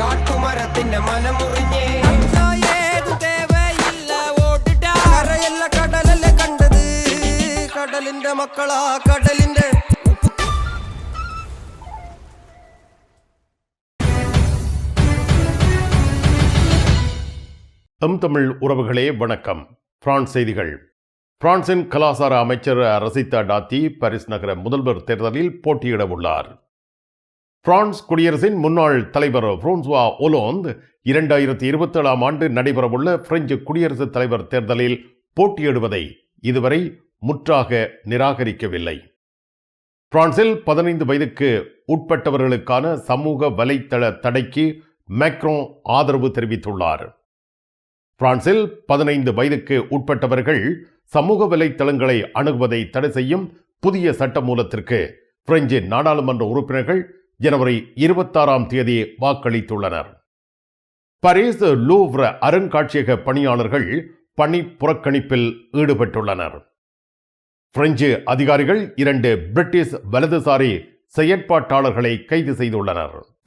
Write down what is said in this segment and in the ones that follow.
കാട്ടുമരത്തിന്റെ മനമുറിഞ്ഞേ ഏതു തേവയില്ല ഓടിട്ടാ കരയല്ല കടലല്ല കണ്ടത് കടലിന്റെ മക്കളാ കടലിന്റെ எம் தமிழ் உறவுகளே வணக்கம் பிரான்ஸ் செய்திகள் பிரான்சின் கலாசார அமைச்சர் ரசிதா டாத்தி பாரிஸ் நகர முதல்வர் தேர்தலில் போட்டியிட உள்ளார் பிரான்ஸ் குடியரசின் முன்னாள் தலைவர் புரோன்சுவா ஒலோந்த் இரண்டாயிரத்தி இருபத்தேழாம் ஆண்டு நடைபெறவுள்ள பிரெஞ்சு குடியரசுத் தலைவர் தேர்தலில் போட்டியிடுவதை இதுவரை முற்றாக நிராகரிக்கவில்லை. பிரான்சில் பதினைந்து வயதுக்கு உட்பட்டவர்களுக்கான சமூக வலைத்தள தடைக்கு மேக்ரோ ஆதரவு தெரிவித்துள்ளார். பிரான்சில் பதினைந்து வயதுக்கு உட்பட்டவர்கள் சமூக வலைத்தளங்களை அணுகுவதை தடை செய்யும் புதிய சட்ட மூலத்திற்கு பிரெஞ்சு நாடாளுமன்ற உறுப்பினர்கள் ஜனவரி இருபத்தாறாம் தேதி வாக்களித்துள்ளனர். பரேஸ் லூவ்ர அருங்காட்சியக பணியாளர்கள் பணி புறக்கணிப்பில் ஈடுபட்டுள்ளனர். பிரெஞ்சு அதிகாரிகள் இரண்டு பிரிட்டிஷ் வலதுசாரி செயற்பாட்டாளர்களை கைது செய்துள்ளனர்.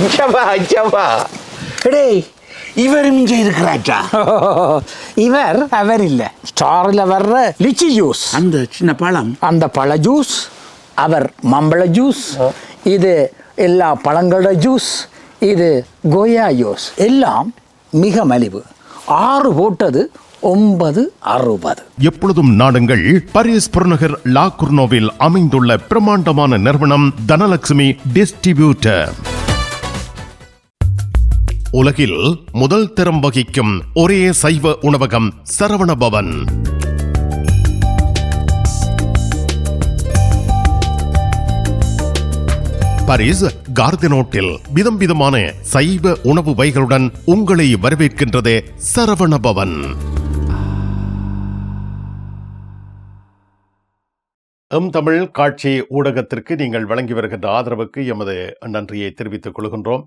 ஜவா ஜவா. டேய் இவரும் இங்கே இருக்கிறாச்சா இவர் அவர் இல்லை. ஸ்டாரில் வர்ற லிச்சி ஜூஸ். அந்த சின்ன பழம். அந்த பழ ஜூஸ் அவர் மம்பழ ஜூஸ் இது எல்லா பழங்களோட ஜூஸ் இது கோயா ஜூஸ். எல்லாம் மிக மலிவு. ஆறு போட்டது ஒன்பது அறுபது. எப்பொழுதும் நாடுங்கள் பாரிஸ் புறநகர் லா குர்னோவில் அமைந்துள்ள பிரமாண்டமான நிறுவனம் தனலட்சுமி டிஸ்ட்ரிபியூட்டர். உலகில் முதல் தரம் வகிக்கும் ஒரே சைவ உணவகம் சரவண பவன். பாரிஸ் கார்தினோட்டில் விதம் விதமான சைவ உணவு வகைகளுடன் உங்களை வரவேற்கின்றது சரவண பவன். எம் தமிழ் காட்சி ஊடகத்திற்கு நீங்கள் வழங்கி வருகின்ற ஆதரவுக்கு எமது நன்றியை தெரிவித்துக் கொள்கின்றோம்.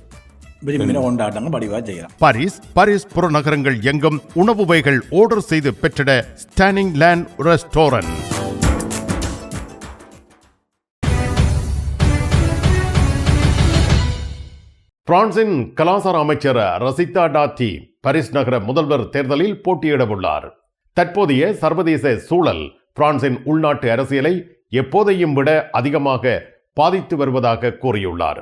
விரும்பின கொண்டாட்டங்கள் படிவாக செய்யலாம். பாரிஸ் பாரிஸ் புறநகரங்கள் எங்கும் உணவு வகைகள் ஆர்டர் செய்து பெற்றிட ஸ்டானிங் லேண்ட் ரெஸ்டாரண்ட் பிரான்சின் கலாசார அமைச்சர் ரசிதா டாத்தி பாரிஸ் நகர முதல்வர் தேர்தலில் போட்டியிட உள்ளார் தற்போதைய சர்வதேச சூழல் பிரான்சின் உள்நாட்டு அரசியலை எப்போதையும் விட அதிகமாக பாதித்து வருவதாக கூறியுள்ளார்.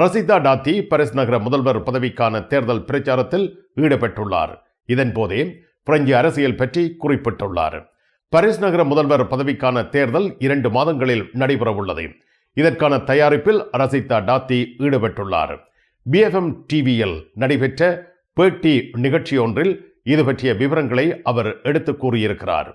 ரசிதா டாத்தி பாரிஸ் நகர முதல்வர் பதவிக்கான தேர்தல் பிரச்சாரத்தில் ஈடுபட்டுள்ளார். இதன்போதே பிரெஞ்சு அரசியல் பற்றி குறிப்பிட்டுள்ளார். பாரிஸ் நகர முதல்வர் பதவிக்கான தேர்தல் இரண்டு மாதங்களில் நடைபெறவுள்ளது. இதற்கான தயாரிப்பில் ரசிதா டாத்தி ஈடுபட்டுள்ளார். பிஎஃப்எம் டிவியில் நடைபெற்ற பேட்டி நிகழ்ச்சியொன்றில் இது பற்றிய விவரங்களை அவர் எடுத்து கூறியிருக்கிறார்.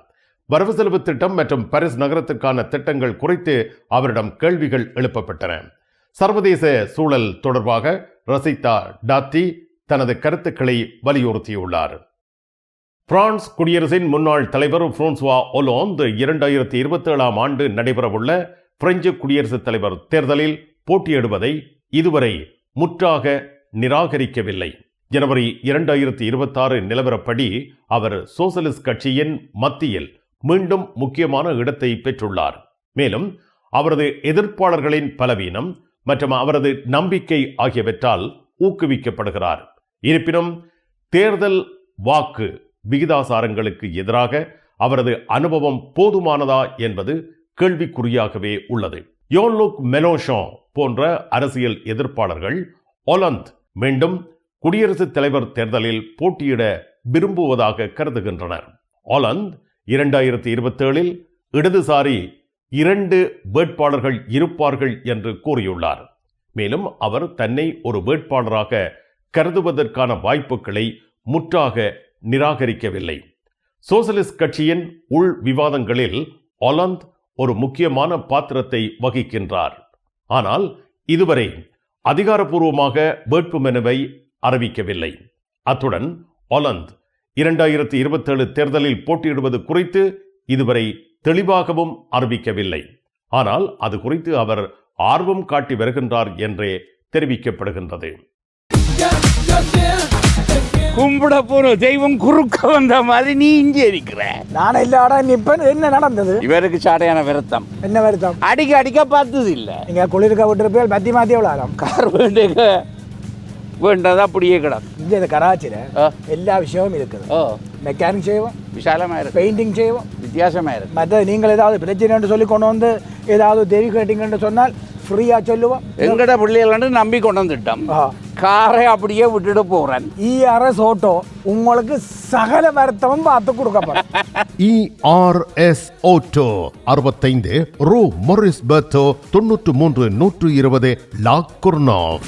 வரவு செலவு திட்டம் மற்றும் பாரிஸ் நகரத்துக்கான திட்டங்கள் குறித்து அவரிடம் கேள்விகள் எழுப்பப்பட்டன. சர்வதேச சூழல் தொடர்பாக ரசிதா டாத்தி தனது கருத்துக்களை வலியுறுத்தியுள்ளார். பிரான்ஸ் குடியரசின் முன்னாள் தலைவர் பிரான்சுவா ஒலோந்து இரண்டாயிரத்தி இருபத்தி ஏழாம் ஆண்டு நடைபெறவுள்ள பிரெஞ்சு குடியரசுத் தலைவர் தேர்தலில் போட்டியிடுவதை இதுவரை முற்றாக நிராகரிக்கவில்லை. ஜனவரி இரண்டாயிரத்தி இருபத்தாறு நிலவரப்படி அவர் சோசலிஸ்ட் கட்சியின் மத்தியில் மீண்டும் முக்கியமான இடத்தை பெற்றுள்ளார். மேலும் அவரது எதிர்ப்பாளர்களின் பலவீனம் மற்றும் அவரது நம்பிக்கை ஆகியவற்றால் ஊக்குவிக்கப்படுகிறார். இருப்பினும் தேர்தல் வாக்கு விகிதாசாரங்களுக்கு எதிராக அவரது அனுபவம் போதுமானதா என்பது கேள்விக்குறியாகவே உள்ளது. யோன்லுக் மெலோஷோ போன்ற அரசியல் எதிர்ப்பாளர்கள் ஒலந்த் மீண்டும் குடியரசுத் தலைவர் தேர்தலில் போட்டியிட விரும்புவதாக கருதுகின்றனர். ஒலந்த் இரண்டாயிரத்தி இருபத்தேழில் இடதுசாரி இரண்டு வேட்பாளர்கள் இருப்பார்கள் என்று கூறியுள்ளார். மேலும் அவர் தன்னை ஒரு வேட்பாளராக கருதுவதற்கான வாய்ப்புகளை முற்றாக நிராகரிக்கவில்லை. சோசலிஸ்ட் கட்சியின் உள் விவாதங்களில் ஒலந்த் ஒரு முக்கியமான பாத்திரத்தை வகிக்கின்றார். ஆனால் இதுவரை அதிகாரப்பூர்வமாக வேட்புமனுவை அறிவிக்கவில்லை. அத்துடன் ஒலந்த் இரண்டாயிரத்தி இருபத்தேழு தேர்தலில் போட்டியிடுவது குறித்து இதுவரை தெளிவாகவும் அறிவிக்கவில்லை. ஆனால் அது குறித்து அவர் ஆர்வம் காட்டி வருகின்றார் என்றே தெரிவிக்கப்படுகின்றது. கும்பிட போற தெய்வம் குறுக்க வந்த மாதிரி நீ இங்கே இருக்கிற. நான் இல்லாடா நிப்பேன் என்ன நடந்தது? இவருக்கு சாடையான விரத்தம் என்ன வருத்தம் அடிக்க அடிக்க பார்த்தது இல்ல. நீங்க குளிர்க்க விட்டுருப்பேன் பத்தி மாத்தி எவ்வளோ கார் வேண்டிய வேண்டது அப்படியே இங்க இந்த கராச்சியில ஆ. எல்லா விஷயமும் இருக்குது ஓ மெக்கானிக் செய்வோம் விசாலமா இருக்கு பெயிண்டிங் செய்வோம் வித்தியாசமா இருக்கு மற்ற நீங்கள் ஏதாவது பிரச்சனைன்னு சொல்லி கொண்டு வந்து ஏதாவது தெரி கேட்டீங்கன்னு சொன்னால் ஃப்ரீயாக சொல்லுவோம் எங்கட பிள்ளைகள் நம்பி கொண்டு வந்துட்டோம் ஆ. காரை அப்படியே விட்டுட்டு போறேன் இஆர்எஸ் ஆட்டோ உங்களுக்கு சகல வருத்தமும் பார்த்து கொடுக்கப்படும் இஆர்எஸ் ஓட்டோ அறுபத்தைந்து ரூ மொரிஸ் பெர்த்தோ தொன்னூற்று மூன்று நூற்று இருபது லா குர்னாவ்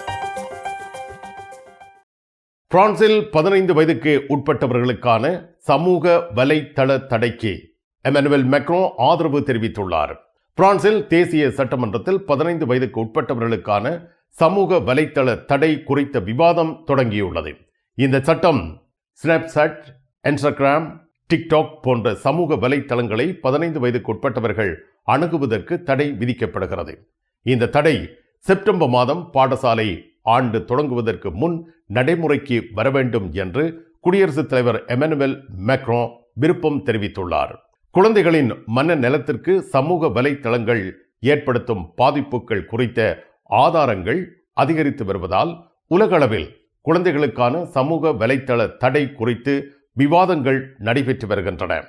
பிரான்சில் பதினைந்து வயதுக்கு உட்பட்டவர்களுக்கான சமூக வலைத்தள தடைக்கு எமனுவல் மெக்ரோ ஆதரவு தெரிவித்துள்ளார். பிரான்சில் தேசிய சட்டமன்றத்தில் பதினைந்து வயதுக்கு உட்பட்டவர்களுக்கான சமூக வலைத்தள தடை குறித்த விவாதம் தொடங்கியுள்ளது. இந்த சட்டம் ஸ்னாப்சாட் இன்ஸ்டாகிராம் டிக்டாக் போன்ற சமூக வலைத்தளங்களை பதினைந்து வயதுக்கு உட்பட்டவர்கள் அணுகுவதற்கு தடை விதிக்கப்படுகிறது. இந்த தடை செப்டம்பர் மாதம் பாடசாலை ஆண்டு தொடங்குவதற்கு முன் நடைமுறைக்கு வர வேண்டும் என்று குடியரசுத் தலைவர் எமனுவல் மேக்ரோ விருப்பம் தெரிவித்துள்ளார். குழந்தைகளின் மன நலத்திற்கு சமூக வலைத்தளங்கள் ஏற்படுத்தும் பாதிப்புகள் குறித்த ஆதாரங்கள் அதிகரித்து வருவதால் உலகளவில் குழந்தைகளுக்கான சமூக வலைத்தள தடை குறித்து விவாதங்கள் நடைபெற்று வருகின்றன.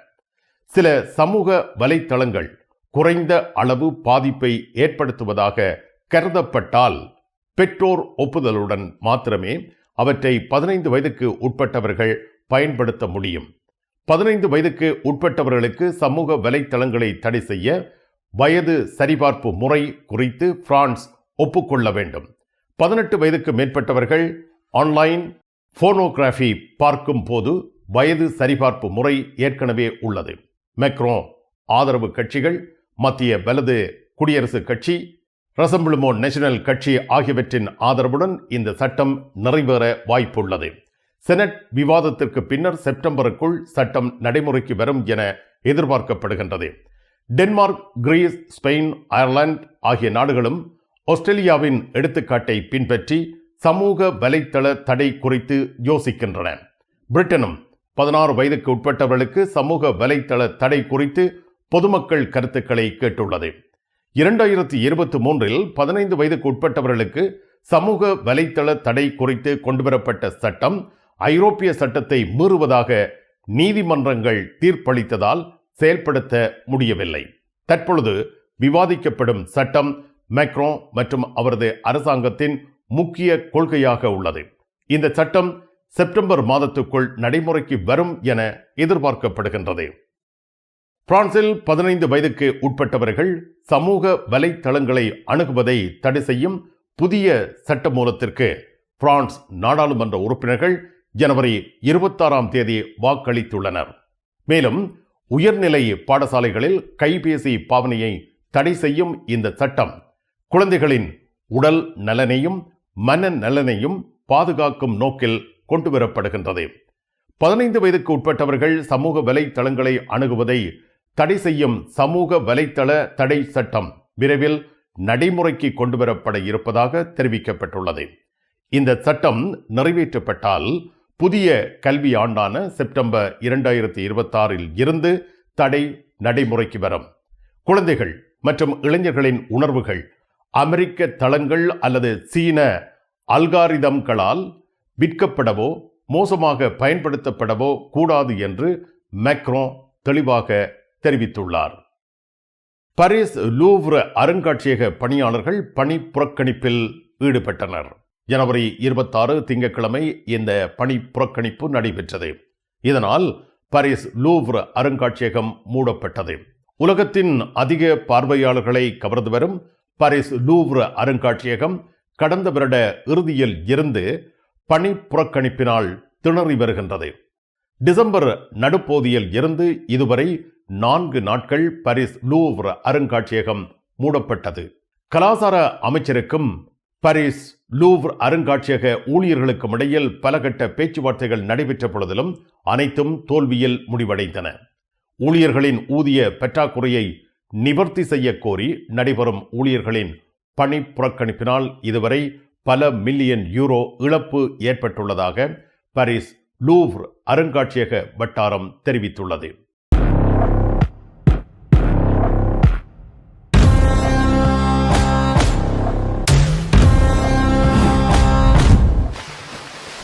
சில சமூக வலைத்தளங்கள் குறைந்த அளவு பாதிப்பை ஏற்படுத்துவதாக கருதப்பட்டால் பெற்றோர் ஒப்புதலுடன் மாத்திரமே அவற்றை பதினைந்து வயதுக்கு உட்பட்டவர்கள் பயன்படுத்த முடியும். பதினைந்து வயதுக்கு உட்பட்டவர்களுக்கு சமூக வலைத்தளங்களை தடை செய்ய வயது சரிபார்ப்பு முறை குறித்து பிரான்ஸ் ஒப்புக்கொள்ள வேண்டும். பதினெட்டு வயதுக்கு மேற்பட்டவர்கள் ஆன்லைன் போனோகிராஃபி பார்க்கும் போது வயது சரிபார்ப்பு முறை ஏற்கனவே உள்ளது. மெக்ரோ ஆதரவு கட்சிகள் மத்திய வலது குடியரசுக் கட்சி ரசம்பிளுமோ நேஷனல் கட்சி ஆகியவற்றின் ஆதரவுடன் இந்த சட்டம் நிறைவேற வாய்ப்புள்ளது. செனட் விவாதத்திற்கு பின்னர் செப்டம்பருக்குள் சட்டம் நடைமுறைக்கு வரும் என எதிர்பார்க்கப்படுகின்றது. டென்மார்க் கிரீஸ் ஸ்பெயின் அயர்லாந்து ஆகிய நாடுகளும் ஆஸ்திரேலியாவின் எடுத்துக்காட்டை பின்பற்றி சமூக வலைத்தள தடை குறித்து யோசிக்கின்றன. பிரிட்டனும் பதினாறு வயதுக்கு உட்பட்டவர்களுக்கு சமூக வலைத்தள தடை குறித்து பொதுமக்கள் கருத்துக்களை கேட்டுள்ளது. இரண்டாயிரத்தி இருபத்தி மூன்றில் பதினைந்து வயதுக்கு உட்பட்டவர்களுக்கு சமூக வலைத்தள தடை குறித்து கொண்டுவரப்பட்ட சட்டம் ஐரோப்பிய சட்டத்தை மீறுவதாக நீதிமன்றங்கள் தீர்ப்பளித்ததால் செயல்படுத்த முடியவில்லை. தற்பொழுது விவாதிக்கப்படும் சட்டம் மேக்ரோ மற்றும் அவரது அரசாங்கத்தின் முக்கிய கொள்கையாக உள்ளது. இந்த சட்டம் செப்டம்பர் மாதத்துக்குள் நடைமுறைக்கு வரும் என எதிர்பார்க்கப்படுகின்றது. பிரான்சில் பதினைந்து வயதுக்கு உட்பட்டவர்கள் சமூக வலைத்தளங்களை அணுகுவதை தடை செய்யும் புதிய சட்ட மூலத்திற்கு பிரான்ஸ் நாடாளுமன்ற உறுப்பினர்கள் ஜனவரி இருபத்தாறாம் தேதி வாக்களித்துள்ளனர். மேலும் உயர்நிலை பாடசாலைகளில் கைபேசி பாவனையை தடை செய்யும் இந்த சட்டம் குழந்தைகளின் உடல் நலனையும் மன நலனையும் பாதுகாக்கும் நோக்கில் கொண்டுவரப்படுகின்றது. பதினைந்து வயதுக்கு உட்பட்டவர்கள் சமூக வலைத்தளங்களை அணுகுவதை தடை செய்யும் சமூக வலைத்தள தடை சட்டம் விரைவில் நடைமுறைக்கு கொண்டுவரப்பட இருப்பதாக தெரிவிக்கப்பட்டுள்ளது. இந்த சட்டம் நிறைவேற்றப்பட்டால் புதிய கல்வி ஆண்டான செப்டம்பர் இரண்டாயிரத்தி இருபத்தாறில் இருந்து தடை நடைமுறைக்கு வரும். குழந்தைகள் மற்றும் இளைஞர்களின் உணர்வுகள் அமெரிக்க தளங்கள் அல்லது சீன அல்காரிதம்களால் விற்கப்படவோ மோசமாக பயன்படுத்தப்படவோ கூடாது என்று மேக்ரோ தெளிவாக தெரிவித்துள்ளார். பாரிஸ் லூவ்ர அருங்காட்சியக பணியாளர்கள் பணி புறக்கணிப்பில் ஈடுபட்டனர். ஜனவரி இருபத்தாறு திங்கட்கிழமை இந்த பணி புறக்கணிப்பு நடைபெற்றது. இதனால் பாரிஸ் லூவ்ர அருங்காட்சியகம் மூடப்பட்டது. உலகத்தின் அதிக பார்வையாளர்களை கவர்ந்து வரும் பாரிஸ் லூவ்ர அருங்காட்சியகம் கடந்த வருட இறுதியில் இருந்து பணி புறக்கணிப்பினால் திணறி வருகின்றது. டிசம்பர் நடுப்போதியில் இருந்து இதுவரை நான்கு நாட்கள் பாரிஸ் லூவ்ர அருங்காட்சியகம் மூடப்பட்டது. கலாசார அமைச்சருக்கும் பாரிஸ் லூவ்ர் அருங்காட்சியக ஊழியர்களுக்கும் இடையில் பலகட்ட பேச்சுவார்த்தைகள் நடைபெற்ற பொழுதிலும் அனைத்தும் தோல்வியில் முடிவடைந்தன. ஊழியர்களின் ஊதிய பற்றாக்குறையை நிவர்த்தி செய்ய கோரி நடைபெறும் ஊழியர்களின் பணி புறக்கணிப்பினால் இதுவரை பல மில்லியன் யூரோ இழப்பு ஏற்பட்டுள்ளதாக பாரிஸ் லூவ்ர் அருங்காட்சியக வட்டாரம் தெரிவித்துள்ளது.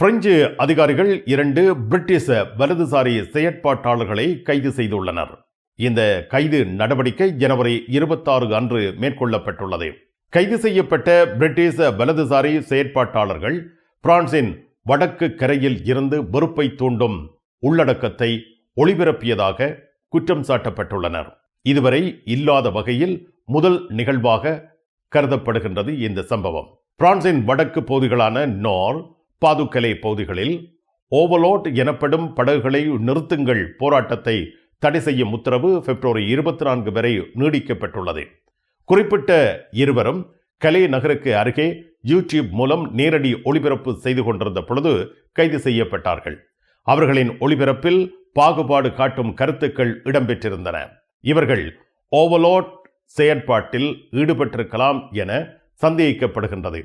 பிரெஞ்சு அதிகாரிகள் இரண்டு பிரிட்டிஷ வலதுசாரி செயற்பாட்டாளர்களை கைது செய்துள்ளனர். இந்த கைது நடவடிக்கை ஜனவரி இருபத்தாறு அன்று மேற்கொள்ளப்பட்டுள்ளது. கைது செய்யப்பட்ட பிரிட்டிஷ வலதுசாரி செயற்பாட்டாளர்கள் பிரான்சின் வடக்கு கரையில் இருந்து வெறுப்பை தூண்டும் உள்ளடக்கத்தை ஒளிபரப்பியதாக குற்றம் சாட்டப்பட்டுள்ளனர். இதுவரை இல்லாத வகையில் முதல் நிகழ்வாக கருதப்படுகின்றது இந்த சம்பவம். பிரான்சின் வடக்கு பகுதிகளான நோர் பாதுக்கலை பகுதிகளில் ஓவலோட் எனப்படும் படகுகளை நிறுத்துங்கள் போராட்டத்தை தடை செய்யும் உத்தரவு பிப்ரவரி இருபத்தி நான்கு வரை நீடிக்கப்பட்டுள்ளது. குறிப்பிட்ட இருவரும் கலே நகருக்கு அருகே யூடியூப் மூலம் நேரடி ஒளிபரப்பு செய்து கொண்டிருந்த பொழுது கைது செய்யப்பட்டார்கள். அவர்களின் ஒளிபரப்பில் பாகுபாடு காட்டும் கருத்துக்கள் இடம்பெற்றிருந்தன. இவர்கள் ஓவலோட் செயற்பாட்டில் ஈடுபட்டிருக்கலாம் என சந்தேகிக்கப்படுகின்றது.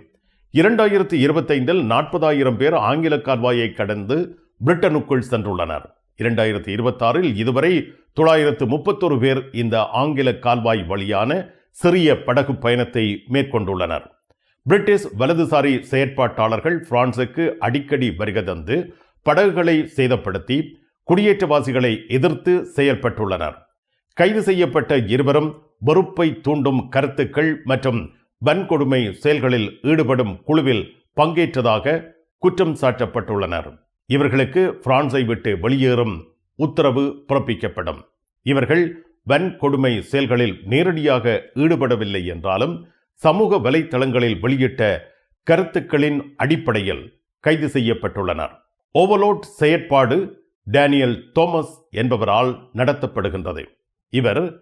இரண்டாயிரத்தி இருபத்தைந்தில் நாற்பதாயிரம் பேர் ஆங்கில கால்வாயை கடந்து பிரிட்டனுக்குள் சென்றுள்ளனர். இரண்டாயிரத்தி இருபத்தாறில் இதுவரை தொள்ளாயிரத்து முப்பத்தொரு பேர் இந்த ஆங்கில கால்வாய் வழியான சிறிய படகு பயணத்தை மேற்கொண்டுள்ளனர். பிரிட்டிஷ் வலதுசாரி செயற்பாட்டாளர்கள் பிரான்சுக்கு அடிக்கடி வருகை தந்து படகுகளை சேதப்படுத்தி குடியேற்றவாசிகளை எதிர்த்து செயல்பட்டுள்ளனர் கைது செய்யப்பட்ட இருவரும் வெறுப்பை தூண்டும் கருத்துக்கள் மற்றும் வன்கொடுமை செயல்களில் ஈடுபடும் குழுவில் பங்கேற்றதாக குற்றம் சாட்டப்பட்டுள்ளனர். இவர்களுக்கு பிரான்சை விட்டு வெளியேறும் உத்தரவு பிறப்பிக்கப்படும். இவர்கள் வன்கொடுமை செயல்களில் நேரடியாக ஈடுபடவில்லை என்றாலும் சமூக வலைத்தளங்களில் வெளியிட்ட கருத்துக்களின் அடிப்படையில் கைது செய்யப்பட்டுள்ளனர். ஓவலோட் செயற்பாடு டேனியல் தோமஸ் என்பவரால் நடத்தப்படுகின்றது. இவர்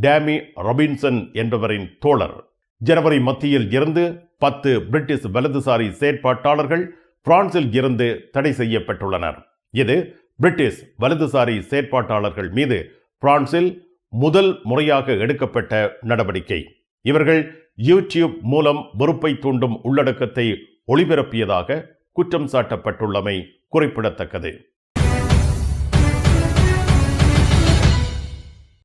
டேமி ரொபின்சன் என்பவரின் தோழர். ஜனவரி மத்தியில் இருந்து பத்து பிரிட்டிஷ் வலதுசாரி செயற்பாட்டாளர்கள் பிரான்சில் இருந்து தடை செய்யப்பட்டுள்ளனர். இது பிரிட்டிஷ் வலதுசாரி செயற்பாட்டாளர்கள் மீது பிரான்சில் முதல் முறையாக எடுக்கப்பட்ட நடவடிக்கை. இவர்கள் யூடியூப் மூலம் வெறுப்பை தூண்டும் உள்ளடக்கத்தை ஒளிபரப்பியதாக குற்றம் சாட்டப்பட்டுள்ளமை குறிப்பிடத்தக்கது.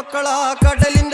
മക്കളാ കടലിൻ